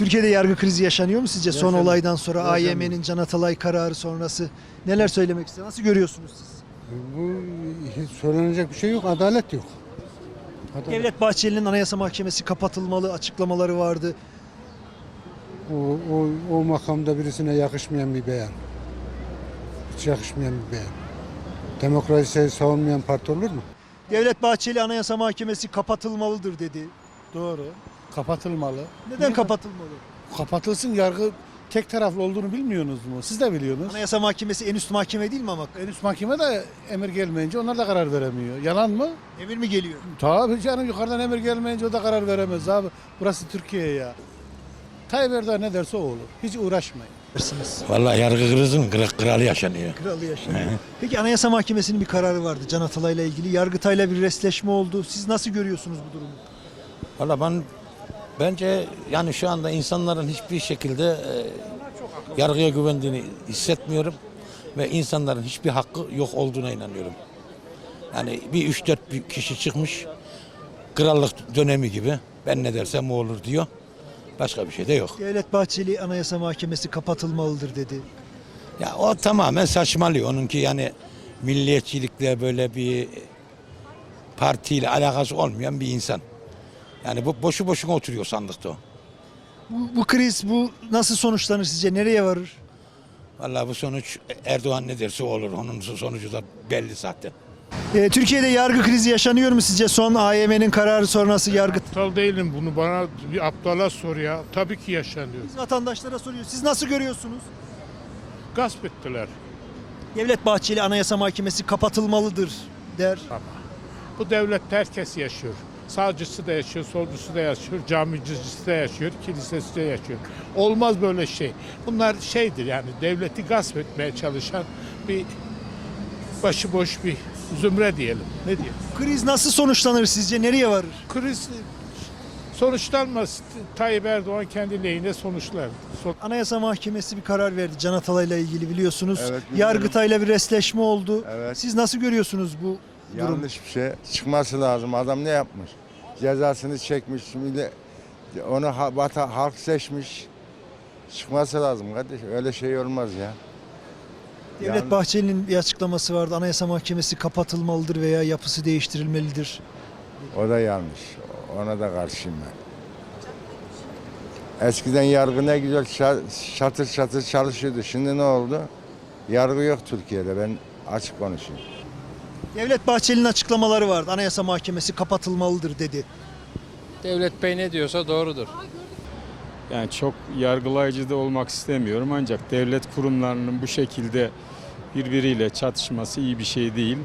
Türkiye'de yargı krizi yaşanıyor mu sizce son Yaşanıyor. olaydan sonra Yaşanıyor. AYM'nin Can Atalay kararı sonrası neler söylemek ister? Nasıl görüyorsunuz siz? Bu hiç söylenecek bir şey yok. Adalet yok. Adalet. Devlet Bahçeli'nin Anayasa Mahkemesi kapatılmalı açıklamaları vardı. O, o, o makamda birisine yakışmayan bir beyan. Hiç yakışmayan bir beyan. Demokrasiyi savunmayan parti olur mu? Devlet Bahçeli Anayasa Mahkemesi kapatılmalıdır dedi. Doğru. Kapatılmalı. Neden kapatılmalı? Kapatılsın yargı tek taraflı olduğunu bilmiyorsunuz mu? Siz de biliyorsunuz. Anayasa Mahkemesi en üst mahkeme değil mi ama? En üst mahkeme de emir gelmeyince onlar da karar veremiyor. Yalan mı? Emir mi geliyor? Tabii canım yukarıdan emir gelmeyince o da karar veremez abi. Burası Türkiye ya. Tayyip Erdoğan ne derse o olur. Hiç uğraşmayın. Dersiniz. Vallahi yargı krizin kra- kralı yaşanıyor. Kralı yaşanıyor. Peki Anayasa Mahkemesi'nin bir kararı vardı Can Atalay'la ilgili. Yargıtay'la bir resleşme oldu. Siz nasıl görüyorsunuz bu durumu? Vallahi ben bence yani şu anda insanların hiçbir şekilde e, yargıya güvendiğini hissetmiyorum ve insanların hiçbir hakkı yok olduğuna inanıyorum. Yani bir 3-4 bir kişi çıkmış krallık dönemi gibi ben ne dersem o olur diyor. Başka bir şey de yok. Devlet Bahçeli Anayasa Mahkemesi kapatılmalıdır dedi. Ya o tamamen saçmalıyor. Onunki yani milliyetçilikle böyle bir partiyle alakası olmayan bir insan. Yani bu boşu boşuna oturuyor sandıkta o. Bu, bu kriz bu nasıl sonuçlanır sizce? Nereye varır? Vallahi bu sonuç Erdoğan ne derse o olur. Onun sonucu da belli zaten. Ee, Türkiye'de yargı krizi yaşanıyor mu sizce? Son AYM'nin kararı sonrası yargı... Aptal değilim bunu bana bir aptala sor ya. Tabii ki yaşanıyor. Biz vatandaşlara soruyor. Siz nasıl görüyorsunuz? Gasp ettiler. Devlet Bahçeli Anayasa Mahkemesi kapatılmalıdır der. Bu devlette herkes yaşıyor. Sağcısı da yaşıyor, solcusu da yaşıyor, camicisi de yaşıyor, kilisesi de yaşıyor. Olmaz böyle şey. Bunlar şeydir yani devleti gasp etmeye çalışan bir başıboş bir zümre diyelim. Ne diyelim? Kriz nasıl sonuçlanır sizce? Nereye varır? Kriz sonuçlanmaz. Tayyip Erdoğan kendi lehine sonuçlar. Son- Anayasa Mahkemesi bir karar verdi Can Atalay'la ilgili biliyorsunuz. Evet, biliyorum. Yargıtay'la bir resleşme oldu. Evet. Siz nasıl görüyorsunuz bu durum? Yanlış bir şey. Çıkması lazım. Adam ne yapmış? Cezasını çekmiş. Onu ha- vata, halk seçmiş. Çıkması lazım kardeş. Öyle şey olmaz ya. Devlet Yani- Bahçeli'nin bir açıklaması vardı. Anayasa Mahkemesi kapatılmalıdır veya yapısı değiştirilmelidir. O da yanlış. Ona da karşıyım ben. Eskiden yargı ne güzel ça- çatır çatır çalışıyordu. Şimdi ne oldu? Yargı yok Türkiye'de. Ben açık konuşayım. Devlet Bahçeli'nin açıklamaları vardı. Anayasa Mahkemesi kapatılmalıdır dedi. Devlet Bey ne diyorsa doğrudur. Yani çok yargılayıcı da olmak istemiyorum ancak devlet kurumlarının bu şekilde birbiriyle çatışması iyi bir şey değil.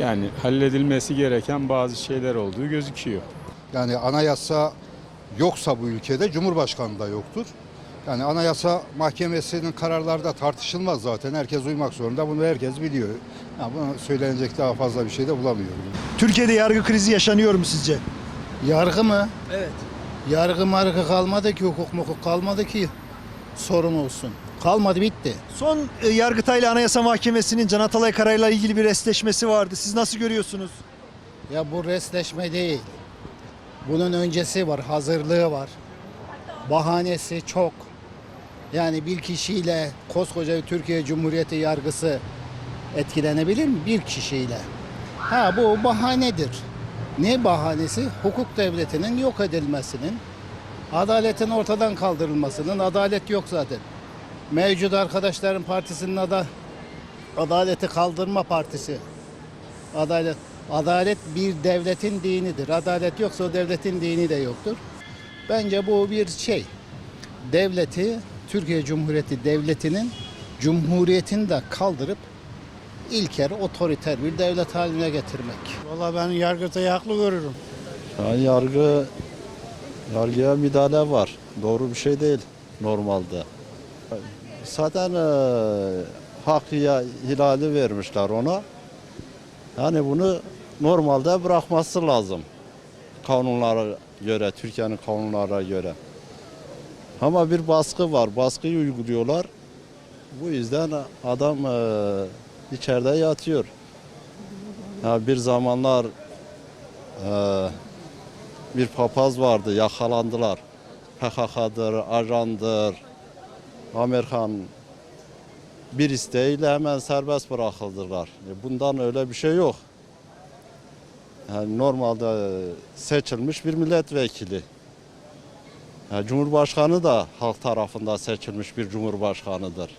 Yani halledilmesi gereken bazı şeyler olduğu gözüküyor. Yani anayasa yoksa bu ülkede Cumhurbaşkanı da yoktur. Yani anayasa mahkemesinin kararları da tartışılmaz zaten. Herkes uymak zorunda. Bunu herkes biliyor. Yani buna söylenecek daha fazla bir şey de bulamıyorum. Türkiye'de yargı krizi yaşanıyor mu sizce? Yargı mı? Evet. Yargı margı kalmadı ki, hukuk mukuk kalmadı ki sorun olsun. Kalmadı bitti. Son e, Yargıtay'la Anayasa Mahkemesi'nin Can Atalay kararıyla ilgili bir resleşmesi vardı. Siz nasıl görüyorsunuz? Ya bu resleşme değil. Bunun öncesi var, hazırlığı var. Bahanesi çok. Yani bir kişiyle koskoca Türkiye Cumhuriyeti yargısı etkilenebilir mi? Bir kişiyle. Ha bu bahanedir. Ne bahanesi? Hukuk devletinin yok edilmesinin, adaletin ortadan kaldırılmasının, adalet yok zaten. Mevcut arkadaşların partisinin adı Adaleti Kaldırma Partisi. Adalet adalet bir devletin dinidir. Adalet yoksa o devletin dini de yoktur. Bence bu bir şey. Devleti Türkiye Cumhuriyeti devletinin cumhuriyetini de kaldırıp ilker otoriter bir devlet haline getirmek. Vallahi ben Yargıtay'ı haklı görürüm. Yani yargı yargıya müdahale var. Doğru bir şey değil normalde. Zaten e, hak ya- hilali vermişler ona. Yani bunu normalde bırakması lazım. Kanunlara göre, Türkiye'nin kanunlara göre. Ama bir baskı var. Baskıyı uyguluyorlar. Bu yüzden adam e, içeride yatıyor. Ya bir zamanlar e, bir papaz vardı yakalandılar. PKK'dır, ajandır, Amerikan bir isteğiyle hemen serbest bırakıldılar. E, Bundan öyle bir şey yok. Yani normalde seçilmiş bir milletvekili. Yani Cumhurbaşkanı da halk tarafından seçilmiş bir cumhurbaşkanıdır.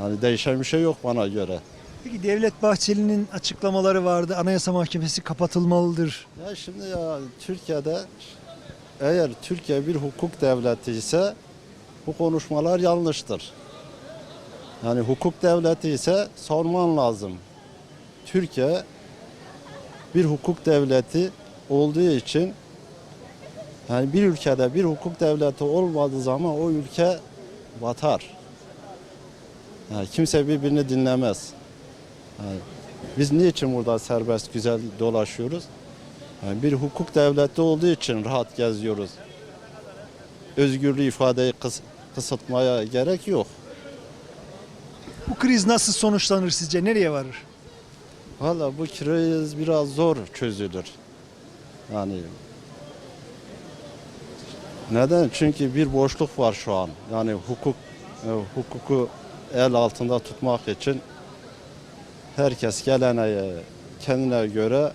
Yani değişen bir şey yok bana göre. Peki Devlet Bahçeli'nin açıklamaları vardı. Anayasa Mahkemesi kapatılmalıdır. Ya şimdi ya Türkiye'de eğer Türkiye bir hukuk devleti ise bu konuşmalar yanlıştır. Yani hukuk devleti ise sorman lazım. Türkiye bir hukuk devleti olduğu için yani bir ülkede bir hukuk devleti olmadığı zaman o ülke batar. Yani kimse birbirini dinlemez. Yani biz niçin burada serbest güzel dolaşıyoruz? Yani bir hukuk devleti olduğu için rahat geziyoruz. Özgürlüğü ifadeyi kıs- kısıtmaya gerek yok. Bu kriz nasıl sonuçlanır sizce? Nereye varır? Valla bu kriz biraz zor çözülür. Yani neden? Çünkü bir boşluk var şu an. Yani hukuk e, hukuku el altında tutmak için herkes geleneğe kendine göre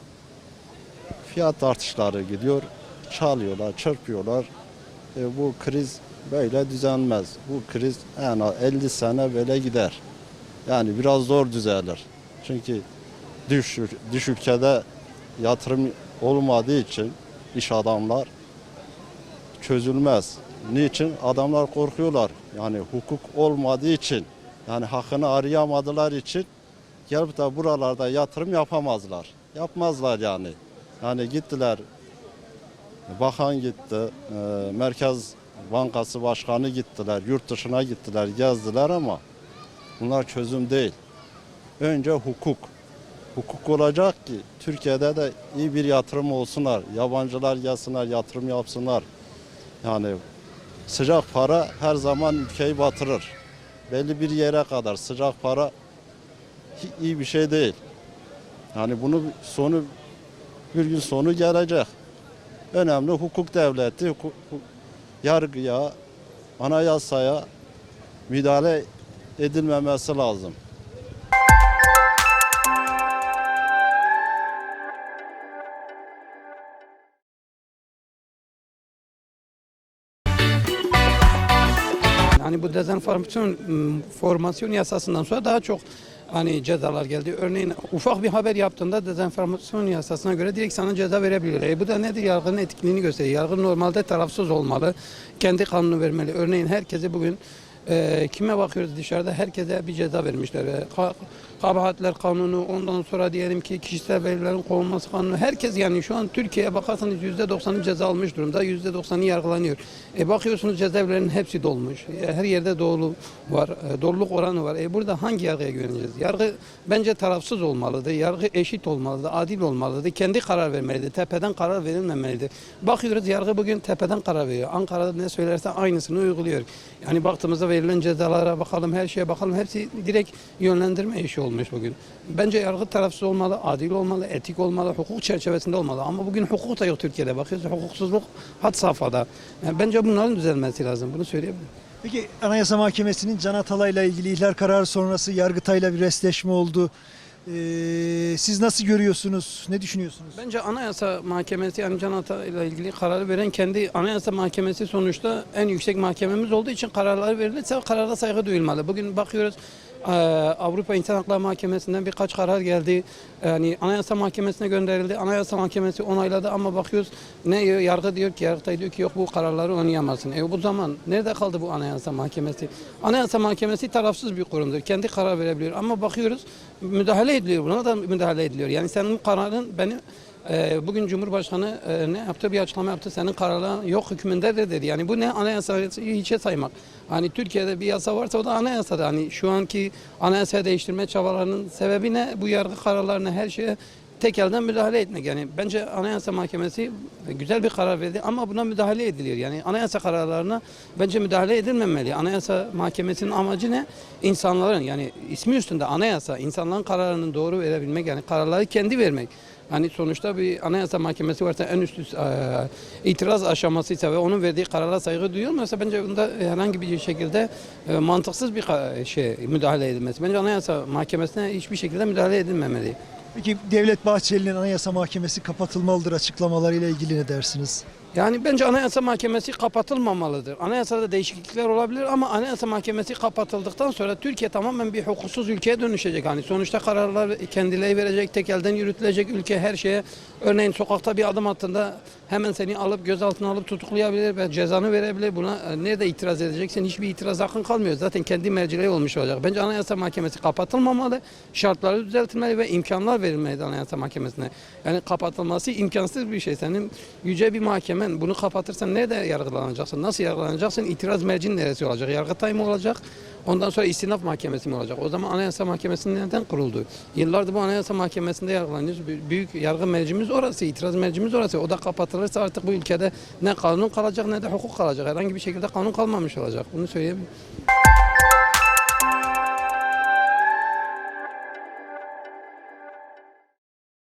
fiyat artışları gidiyor. Çalıyorlar, çırpıyorlar. E, bu kriz böyle düzelmez. Bu kriz en az 50 sene böyle gider. Yani biraz zor düzelir. Çünkü dış, dış ülkede yatırım olmadığı için iş adamlar çözülmez. Niçin? Adamlar korkuyorlar. Yani hukuk olmadığı için, yani hakkını arayamadılar için gelip de buralarda yatırım yapamazlar. Yapmazlar yani. Yani gittiler, bakan gitti, e, Merkez Bankası Başkanı gittiler, yurt dışına gittiler, gezdiler ama bunlar çözüm değil. Önce hukuk. Hukuk olacak ki Türkiye'de de iyi bir yatırım olsunlar. Yabancılar gelsinler, yatırım yapsınlar. Yani sıcak para her zaman ülkeyi batırır. Belli bir yere kadar sıcak para iyi bir şey değil. Yani bunu sonu bir gün sonu gelecek. Önemli hukuk devleti, hukuk, hu- yargıya, anayasaya müdahale edilmemesi lazım. Hani bu dezenformasyon m, formasyon yasasından sonra daha çok hani cezalar geldi. Örneğin ufak bir haber yaptığında dezenformasyon yasasına göre direkt sana ceza verebilir. E bu da nedir? Yargının etikliğini gösteriyor. Yargı normalde tarafsız olmalı. Kendi kanunu vermeli. Örneğin herkese bugün e, kime bakıyoruz dışarıda herkese bir ceza vermişler. E, ka- kabahatler kanunu ondan sonra diyelim ki kişisel verilerin korunması kanunu herkes yani şu an Türkiye'ye bakarsanız %90'ı ceza almış durumda %90'ı yargılanıyor. E bakıyorsunuz cezaevlerinin hepsi dolmuş. E, her yerde dolu var. E, doluluk oranı var. E burada hangi yargıya güveneceğiz? Yargı bence tarafsız olmalıdır. Yargı eşit olmalıdır. Adil olmalıdır. Kendi karar vermelidir. Tepeden karar verilmemelidir. Bakıyoruz yargı bugün tepeden karar veriyor. Ankara'da ne söylerse aynısını uyguluyor. Yani baktığımızda verilen cezalara bakalım, her şeye bakalım. Hepsi direkt yönlendirme işi olmuş bugün. Bence yargı tarafsız olmalı, adil olmalı, etik olmalı, hukuk çerçevesinde olmalı. Ama bugün hukuk da yok Türkiye'de. Bakıyoruz hukuksuzluk had safhada. Yani bence bunların düzelmesi lazım. Bunu söyleyebilirim. Peki Anayasa Mahkemesi'nin Can Atalay'la ilgili ihlal kararı sonrası Yargıtay'la bir restleşme oldu. Ee, siz nasıl görüyorsunuz? Ne düşünüyorsunuz? Bence Anayasa Mahkemesi yani Can ile ilgili kararı veren kendi Anayasa Mahkemesi sonuçta en yüksek mahkememiz olduğu için kararları verilirse karara saygı duyulmalı. Bugün bakıyoruz Avrupa İnsan Hakları Mahkemesi'nden birkaç karar geldi. Yani Anayasa Mahkemesi'ne gönderildi. Anayasa Mahkemesi onayladı ama bakıyoruz ne? Yargı diyor ki Yargıtay diyor ki yok bu kararları oynayamazsın. E bu zaman nerede kaldı bu Anayasa Mahkemesi? Anayasa Mahkemesi tarafsız bir kurumdur. Kendi karar verebiliyor ama bakıyoruz müdahale ediliyor. Buna da müdahale ediliyor. Yani senin kararın beni ee, bugün Cumhurbaşkanı e, ne yaptı bir açıklama yaptı. Senin kararların yok hükmündedir dedi. Yani bu ne anayasayı hiçe saymak. Hani Türkiye'de bir yasa varsa o da anayasada. Hani şu anki anayasayı değiştirme çabalarının sebebi ne? Bu yargı kararlarına her şeye tek elden müdahale etmek. Yani bence Anayasa Mahkemesi güzel bir karar verdi ama buna müdahale ediliyor. Yani anayasa kararlarına bence müdahale edilmemeli. Anayasa Mahkemesi'nin amacı ne? İnsanların yani ismi üstünde anayasa, insanların kararının doğru verebilmek yani kararları kendi vermek. Hani sonuçta bir anayasa mahkemesi varsa en üst üst, e, itiraz aşamasıysa ve onun verdiği karara saygı duyulmuyorsa bence bunda herhangi bir şekilde e, mantıksız bir şey müdahale edilmesi. Bence anayasa mahkemesine hiçbir şekilde müdahale edilmemeli. Peki Devlet Bahçeli'nin Anayasa Mahkemesi kapatılmalıdır açıklamalarıyla ilgili ne dersiniz? Yani bence Anayasa Mahkemesi kapatılmamalıdır. Anayasada değişiklikler olabilir ama Anayasa Mahkemesi kapatıldıktan sonra Türkiye tamamen bir hukuksuz ülkeye dönüşecek. Hani sonuçta kararlar kendileri verecek, tek elden yürütülecek ülke her şeye. Örneğin sokakta bir adım attığında hemen seni alıp gözaltına alıp tutuklayabilir ve cezanı verebilir. Buna e, nerede itiraz edeceksin? Hiçbir itiraz hakkın kalmıyor. Zaten kendi mercileği olmuş olacak. Bence Anayasa Mahkemesi kapatılmamalı, şartları düzeltilmeli ve imkanlar verilmeli Anayasa Mahkemesi'ne. Yani kapatılması imkansız bir şey. Senin yüce bir mahkemen bunu kapatırsan nerede yargılanacaksın? Nasıl yargılanacaksın? İtiraz mercin neresi olacak? Yargıtay mı olacak? Ondan sonra istinaf mahkemesi mi olacak? O zaman Anayasa Mahkemesi neden kuruldu? Yıllardır bu Anayasa Mahkemesi'nde yargılanıyoruz. Bü- Büyük yargı mercimiz orası, itiraz mercimiz orası. O da kapatılırsa artık bu ülkede ne kanun kalacak ne de hukuk kalacak. Herhangi bir şekilde kanun kalmamış olacak. Bunu söyleyebilirim.